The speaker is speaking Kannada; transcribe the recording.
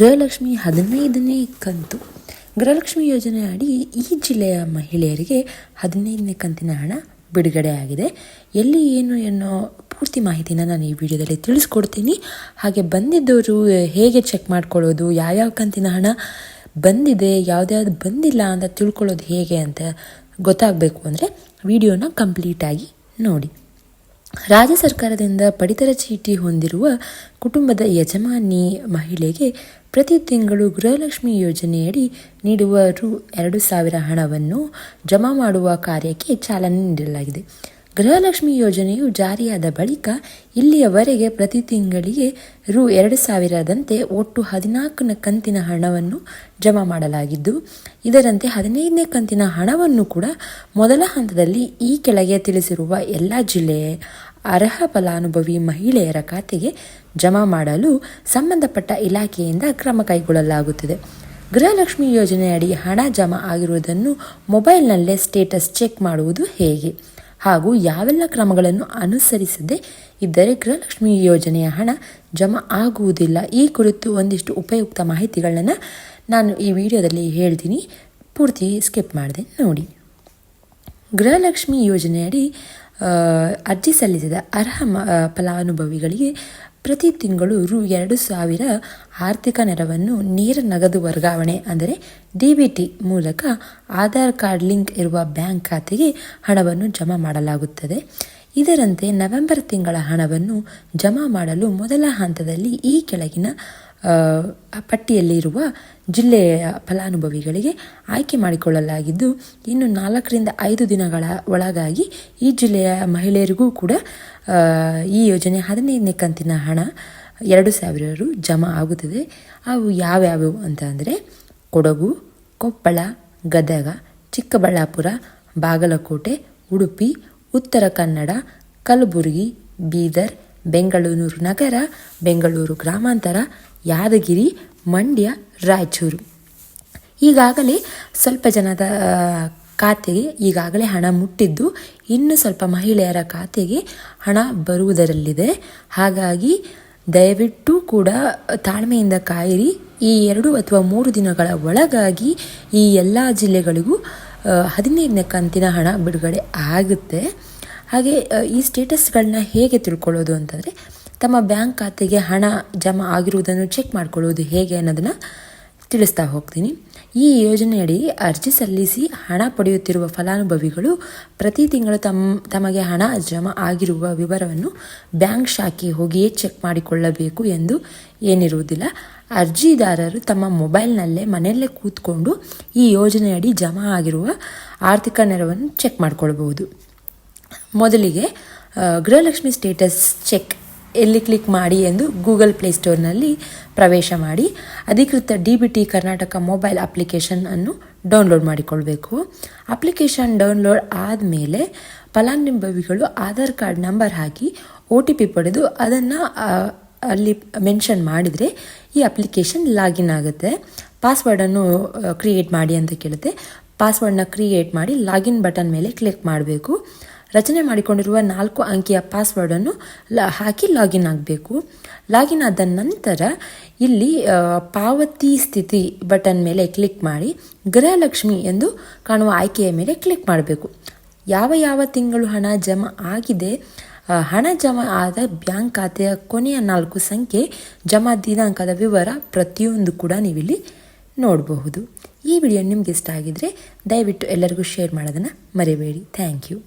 ಗೃಹಲಕ್ಷ್ಮಿ ಹದಿನೈದನೇ ಕಂತು. ಗೃಹಲಕ್ಷ್ಮಿ ಯೋಜನೆ ಅಡಿ ಈ ಜಿಲ್ಲೆಯ ಮಹಿಳೆಯರಿಗೆ ಹದಿನೈದನೇ ಕಂತಿನ ಹಣ ಬಿಡುಗಡೆ ಆಗಿದೆ. ಎಲ್ಲಿ ಏನು ಎನ್ನೋ ಪೂರ್ತಿ ಮಾಹಿತಿನ ನಾನು ಈ ವಿಡಿಯೋದಲ್ಲಿ ತಿಳಿಸ್ಕೊಡ್ತೀನಿ. ಹಾಗೆ ಬಂದಿದ್ದವರು ಹೇಗೆ ಚೆಕ್ ಮಾಡ್ಕೊಳ್ಳೋದು, ಯಾವ್ಯಾವ ಕಂತಿನ ಹಣ ಬಂದಿದೆ, ಯಾವುದ್ಯಾವ್ದು ಬಂದಿಲ್ಲ ಅಂತ ತಿಳ್ಕೊಳ್ಳೋದು ಹೇಗೆ ಅಂತ ಗೊತ್ತಾಗಬೇಕು ಅಂದರೆ ವಿಡಿಯೋನ ಕಂಪ್ಲೀಟಾಗಿ ನೋಡಿ. ರಾಜ್ಯ ಸರ್ಕಾರದಿಂದ ಪಡಿತರ ಚೀಟಿ ಹೊಂದಿರುವ ಕುಟುಂಬದ ಯಜಮಾನಿ ಮಹಿಳೆಗೆ ಪ್ರತಿ ತಿಂಗಳು ಗೃಹಲಕ್ಷ್ಮಿ ಯೋಜನೆಯಡಿ ನೀಡುವ ರು ಎರಡು ಸಾವಿರ ಹಣವನ್ನು ಜಮಾ ಮಾಡುವ ಕಾರ್ಯಕ್ಕೆ ಚಾಲನೆ ನೀಡಲಾಗಿದೆ. ಗೃಹಲಕ್ಷ್ಮಿ ಯೋಜನೆಯು ಜಾರಿಯಾದ ಬಳಿಕ ಇಲ್ಲಿಯವರೆಗೆ ಪ್ರತಿ ತಿಂಗಳಿಗೆ ರು ಎರಡು ಸಾವಿರದಂತೆ ಒಟ್ಟು ಹದಿನಾಲ್ಕನ ಕಂತಿನ ಹಣವನ್ನು ಜಮಾ ಮಾಡಲಾಗಿದ್ದು, ಇದರಂತೆ ಹದಿನೈದನೇ ಕಂತಿನ ಹಣವನ್ನು ಕೂಡ ಮೊದಲ ಹಂತದಲ್ಲಿ ಈ ಕೆಳಗೆ ತಿಳಿಸಿರುವ ಎಲ್ಲ ಜಿಲ್ಲೆಯ ಅರ್ಹ ಫಲಾನುಭವಿ ಮಹಿಳೆಯರ ಖಾತೆಗೆ ಜಮಾ ಮಾಡಲು ಸಂಬಂಧಪಟ್ಟ ಇಲಾಖೆಯಿಂದ ಕ್ರಮ ಕೈಗೊಳ್ಳಲಾಗುತ್ತಿದೆ. ಗೃಹಲಕ್ಷ್ಮಿ ಯೋಜನೆಯಡಿ ಹಣ ಜಮಾ ಆಗಿರುವುದನ್ನು ಮೊಬೈಲ್ನಲ್ಲೇ ಸ್ಟೇಟಸ್ ಚೆಕ್ ಮಾಡುವುದು ಹೇಗೆ? ಹಾಗೂ ಯಾವೆಲ್ಲ ಕ್ರಮಗಳನ್ನು ಅನುಸರಿಸದೆ ಇದ್ದರೆ ಗೃಹಲಕ್ಷ್ಮಿ ಯೋಜನೆಯ ಹಣ ಜಮಾ ಆಗುವುದಿಲ್ಲ. ಈ ಕುರಿತು ಒಂದಿಷ್ಟು ಉಪಯುಕ್ತ ಮಾಹಿತಿಗಳನ್ನು ನಾನು ಈ ವಿಡಿಯೋದಲ್ಲಿ ಹೇಳ್ತೀನಿ. ಪೂರ್ತಿ ಸ್ಕಿಪ್ ಮಾಡಿದೆ ನೋಡಿ. ಗೃಹಲಕ್ಷ್ಮಿ ಯೋಜನೆಯಡಿ ಅರ್ಜಿ ಸಲ್ಲಿಸಿದ ಅರ್ಹ ಫಲಾನುಭವಿಗಳಿಗೆ ಪ್ರತಿ ತಿಂಗಳು ರು ಎರಡು ಸಾವಿರ ಆರ್ಥಿಕ ನೆರವನ್ನು ನೇರ ನಗದು ವರ್ಗಾವಣೆ, ಅಂದರೆ ಡಿ ಬಿ ಟಿ ಮೂಲಕ ಆಧಾರ್ ಕಾರ್ಡ್ ಲಿಂಕ್ ಇರುವ ಬ್ಯಾಂಕ್ ಖಾತೆಗೆ ಹಣವನ್ನು ಜಮಾ ಮಾಡಲಾಗುತ್ತದೆ. ಇದರಂತೆ ನವೆಂಬರ್ ತಿಂಗಳ ಹಣವನ್ನು ಜಮಾ ಮಾಡಲು ಮೊದಲ ಹಂತದಲ್ಲಿ ಈ ಕೆಳಗಿನ ಪಟ್ಟಿಯಲ್ಲಿರುವ ಜಿಲ್ಲೆಯ ಫಲಾನುಭವಿಗಳಿಗೆ ಆಯ್ಕೆ ಮಾಡಿಕೊಳ್ಳಲಾಗಿದ್ದು, ಇನ್ನು ನಾಲ್ಕರಿಂದ ಐದು ದಿನಗಳ ಒಳಗಾಗಿ ಈ ಜಿಲ್ಲೆಯ ಮಹಿಳೆಯರಿಗೂ ಕೂಡ ಈ ಯೋಜನೆ ಹದಿನೈದನೇ ಕಂತಿನ ಹಣ ಎರಡು ಸಾವಿರ ರು ಜಮಾ ಆಗುತ್ತದೆ. ಅವು ಯಾವ್ಯಾವು ಅಂತ ಅಂದರೆ, ಕೊಡಗು, ಕೊಪ್ಪಳ, ಗದಗ, ಚಿಕ್ಕಬಳ್ಳಾಪುರ, ಬಾಗಲಕೋಟೆ, ಉಡುಪಿ, ಉತ್ತರ ಕನ್ನಡ, ಕಲಬುರಗಿ, ಬೀದರ್ ಬೆಂಗಳೂರು ನಗರ, ಬೆಂಗಳೂರು ಗ್ರಾಮಾಂತರ, ಯಾದಗಿರಿ, ಮಂಡ್ಯ, ರಾಯಚೂರು. ಈಗಾಗಲೇ ಸ್ವಲ್ಪ ಜನದ ಖಾತೆಗೆ ಈಗಾಗಲೇ ಹಣ ಮುಟ್ಟಿದ್ದು, ಇನ್ನು ಸ್ವಲ್ಪ ಮಹಿಳೆಯರ ಖಾತೆಗೆ ಹಣ ಬರುವುದರಲ್ಲಿದೆ. ಹಾಗಾಗಿ ದಯವಿಟ್ಟು ಕೂಡ ತಾಳ್ಮೆಯಿಂದ ಕಾಯಿರಿ. ಈ ಎರಡು ಅಥವಾ ಮೂರು ದಿನಗಳ ಒಳಗಾಗಿ ಈ ಎಲ್ಲ ಜಿಲ್ಲೆಗಳಿಗೂ ಹದಿನೈದನೇ ಕಂತಿನ ಹಣ ಬಿಡುಗಡೆ ಆಗುತ್ತೆ. ಹಾಗೆ ಈ ಸ್ಟೇಟಸ್ಗಳನ್ನ ಹೇಗೆ ತಿಳ್ಕೊಳ್ಳೋದು ಅಂತಂದರೆ, ತಮ್ಮ ಬ್ಯಾಂಕ್ ಖಾತೆಗೆ ಹಣ ಜಮಾ ಆಗಿರುವುದನ್ನು ಚೆಕ್ ಮಾಡ್ಕೊಳ್ಳೋದು ಹೇಗೆ ಅನ್ನೋದನ್ನು ತಿಳಿಸ್ತಾ ಹೋಗ್ತೀನಿ. ಈ ಯೋಜನೆಯಡಿ ಅರ್ಜಿ ಸಲ್ಲಿಸಿ ಹಣ ಪಡೆಯುತ್ತಿರುವ ಫಲಾನುಭವಿಗಳು ಪ್ರತಿ ತಿಂಗಳು ತಮ್ಮ ತಮಗೆ ಹಣ ಜಮಾ ಆಗಿರುವ ವಿವರವನ್ನು ಬ್ಯಾಂಕ್ ಶಾಖೆ ಹೋಗಿಯೇ ಚೆಕ್ ಮಾಡಿಕೊಳ್ಳಬೇಕು ಎಂದು ಏನಿರುವುದಿಲ್ಲ. ಅರ್ಜಿದಾರರು ತಮ್ಮ ಮೊಬೈಲ್ನಲ್ಲೇ ಮನೆಯಲ್ಲೇ ಕೂತ್ಕೊಂಡು ಈ ಯೋಜನೆಯಡಿ ಜಮಾ ಆಗಿರುವ ಆರ್ಥಿಕ ನೆರವನ್ನು ಚೆಕ್ ಮಾಡ್ಕೊಳ್ಬಹುದು. ಮೊದಲಿಗೆ ಗೃಹಲಕ್ಷ್ಮಿ ಸ್ಟೇಟಸ್ ಚೆಕ್ ಎಲ್ಲಿ ಕ್ಲಿಕ್ ಮಾಡಿ ಎಂದು ಗೂಗಲ್ ಪ್ಲೇಸ್ಟೋರ್ನಲ್ಲಿ ಪ್ರವೇಶ ಮಾಡಿ, ಅಧಿಕೃತ D B T Karnataka mobile application ಅನ್ನು ಡೌನ್ಲೋಡ್ ಮಾಡಿಕೊಳ್ಬೇಕು. ಅಪ್ಲಿಕೇಶನ್ ಡೌನ್ಲೋಡ್ ಆದಮೇಲೆ ಫಲಾನುಭವಿಗಳು ಆಧಾರ್ ಕಾರ್ಡ್ ನಂಬರ್ ಹಾಕಿ ಒ ಟಿ ಪಿ ಪಡೆದು ಅದನ್ನು ಅಲ್ಲಿ ಮೆನ್ಷನ್ ಮಾಡಿದರೆ ಈ ಅಪ್ಲಿಕೇಶನ್ ಲಾಗಿನ್ ಆಗುತ್ತೆ. ಪಾಸ್ವರ್ಡನ್ನು ಕ್ರಿಯೇಟ್ ಮಾಡಿ ಅಂತ ಕೇಳುತ್ತೆ. ಪಾಸ್ವರ್ಡನ್ನ ಕ್ರಿಯೇಟ್ ಮಾಡಿ ಲಾಗಿನ್ ಬಟನ್ ಮೇಲೆ ಕ್ಲಿಕ್ ಮಾಡಬೇಕು. ರಚನೆ ಮಾಡಿಕೊಂಡಿರುವ ನಾಲ್ಕು ಅಂಕಿಯ ಪಾಸ್ವರ್ಡನ್ನು ಲ ಹಾಕಿ ಲಾಗಿನ್ ಆಗಬೇಕು. ಲಾಗಿನ್ ಆದ ನಂತರ ಇಲ್ಲಿ ಪಾವತಿ ಸ್ಥಿತಿ ಬಟನ್ ಮೇಲೆ ಕ್ಲಿಕ್ ಮಾಡಿ, ಗೃಹಲಕ್ಷ್ಮಿ ಎಂದು ಕಾಣುವ ಆಯ್ಕೆಯ ಮೇಲೆ ಕ್ಲಿಕ್ ಮಾಡಬೇಕು. ಯಾವ ಯಾವ ತಿಂಗಳು ಹಣ ಜಮಾ ಆಗಿದೆ? ಹಣ ಜಮಾ ಆದ ಬ್ಯಾಂಕ್ ಖಾತೆಯ ಕೊನೆಯ ನಾಲ್ಕು ಸಂಖ್ಯೆ, ಜಮಾ ದಿನಾಂಕದ ವಿವರ ಪ್ರತಿಯೊಂದು ಕೂಡ ನೀವಿಲ್ಲಿ ನೋಡಬಹುದು. ಈ ವಿಡಿಯೋ ನಿಮ್ಗೆ ಇಷ್ಟ ಆಗಿದ್ರೆ ದಯವಿಟ್ಟು ಎಲ್ಲರಿಗೂ ಶೇರ್ ಮಾಡೋದನ್ನು ಮರಿಬೇಡಿ. Thank you